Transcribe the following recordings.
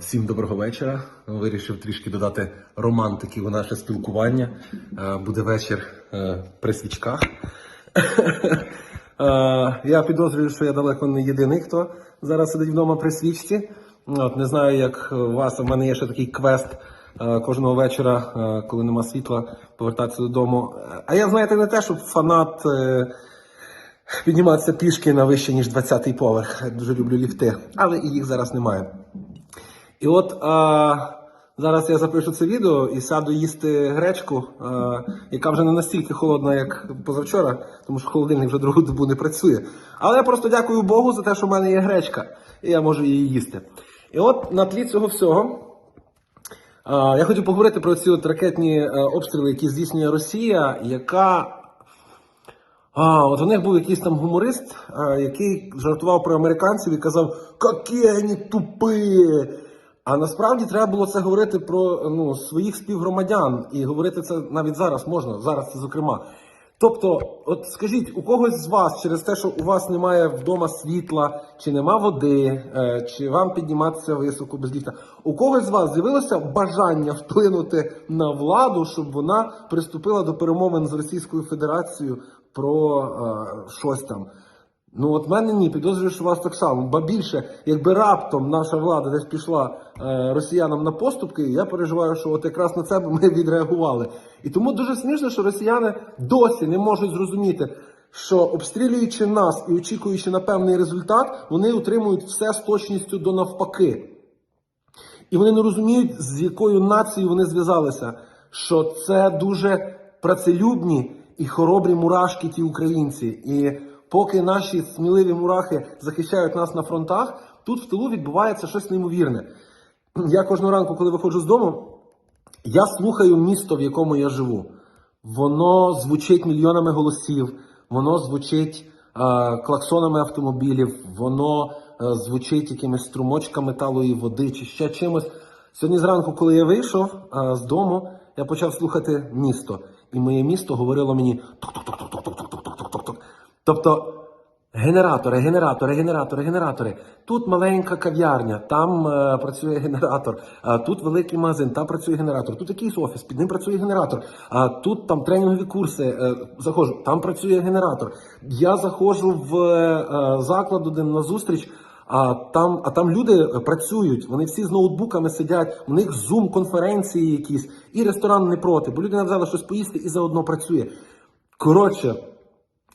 Всім доброго вечора. Вирішив трішки додати романтики у наше спілкування. Буде вечір е, при свічках. Я підозрюю, що я далеко не єдиний, хто зараз сидить вдома при свічці. От, не знаю, як у вас. У мене є ще такий квест е, кожного вечора, е, коли нема світла, повертатися додому. А я, знаєте, не те, щоб фанат. Підніматися пішки на вище, ніж 20-й поверх. Дуже люблю ліфти, але і їх зараз немає. І от а, зараз я запишу це відео і сяду їсти гречку, а, яка вже не настільки холодна, як позавчора, тому що холодильник вже другу добу не працює. Але я просто дякую Богу за те, що в мене є гречка, і я можу її їсти. І от на тлі цього всього. Я хотів поговорити про ці от ракетні е, обстріли, які здійснює Росія, яка а, от у них був якийсь там гуморист, який жартував про американців і казав, які вони тупі. А насправді треба було це говорити про ну, своїх співгромадян. І говорити це навіть зараз можна, зараз це зокрема. Тобто, от скажіть, у когось з вас через те, що у вас немає вдома світла, чи нема води, е, чи вам підніматися високо без ліфта, у когось з вас з'явилося бажання вплинути на владу, щоб вона приступила до перемовин з Російською Федерацією про е, щось там. Ну от мене ні, підозрюю, що у вас так само. Ба більше, якби раптом наша влада десь пішла е, росіянам на поступки, я переживаю, що от якраз на це б ми відреагували. І тому дуже смішно, що росіяни досі не можуть зрозуміти, що обстрілюючи нас і очікуючи на певний результат, вони отримують все з точністю до навпаки. І вони не розуміють, з якою нацією вони зв'язалися, що це дуже працелюбні і хоробрі мурашки, ті українці. І поки наші сміливі мурахи захищають нас на фронтах, тут в тилу відбувається щось неймовірне. Я кожного ранку, коли виходжу з дому, я слухаю місто, в якому я живу. Воно звучить мільйонами голосів, воно звучить е, клаксонами автомобілів, воно е, звучить якимись струмочками металу води чи ще чимось. Сьогодні зранку, коли я вийшов е, з дому, я почав слухати місто, і моє місто говорило мені тук тук тук Тобто Генератори, генератори, генератори, генератори. Тут маленька кав'ярня, там е, працює генератор. А тут великий магазин, там працює генератор. Тут якийсь офіс, під ним працює генератор. А тут там тренінгові курси. Е, заходжу, там працює генератор. Я заходжу в е, заклад один на зустріч. А там, а там люди працюють, вони всі з ноутбуками сидять, у них зум конференції якісь, і ресторан не проти, бо людина взяла щось поїсти і заодно працює. Коротше,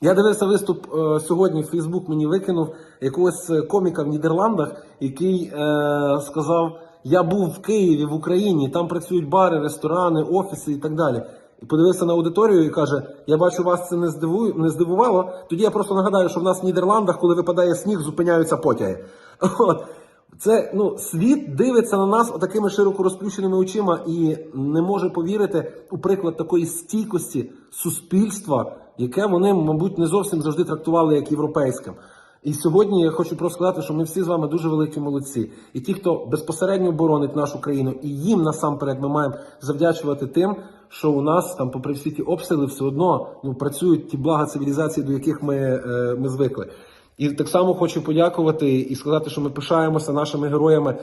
я дивився виступ е, сьогодні. Фейсбук мені викинув якогось е, коміка в Нідерландах, який е, сказав: Я був в Києві, в Україні, там працюють бари, ресторани, офіси і так далі. І подивився на аудиторію і каже: Я бачу, вас це не здивує, не здивувало. Тоді я просто нагадаю, що в нас в Нідерландах, коли випадає сніг, зупиняються потяги. От. Це ну світ дивиться на нас отакими широко розплющеними очима і не може повірити у приклад такої стійкості суспільства, яке вони, мабуть, не зовсім завжди трактували як європейським. І сьогодні я хочу просто сказати, що ми всі з вами дуже великі молодці. І ті, хто безпосередньо боронить нашу країну, і їм насамперед ми маємо завдячувати тим, що у нас там, попри всі ті обстріли, все одно ну працюють ті блага цивілізації, до яких ми, е, ми звикли. І так само хочу подякувати і сказати, що ми пишаємося нашими героями,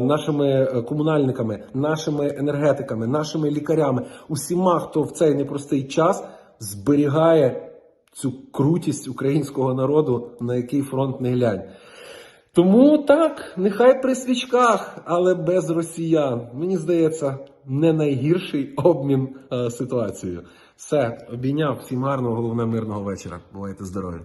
нашими е, комунальниками, нашими енергетиками, нашими лікарями, усіма, хто в цей непростий час зберігає цю крутість українського народу, на який фронт не глянь. Тому так, нехай при свічках, але без росіян. Мені здається, не найгірший обмін е, ситуацією. Все, обійняв всім гарного, головне мирного вечора. Бувайте здорові!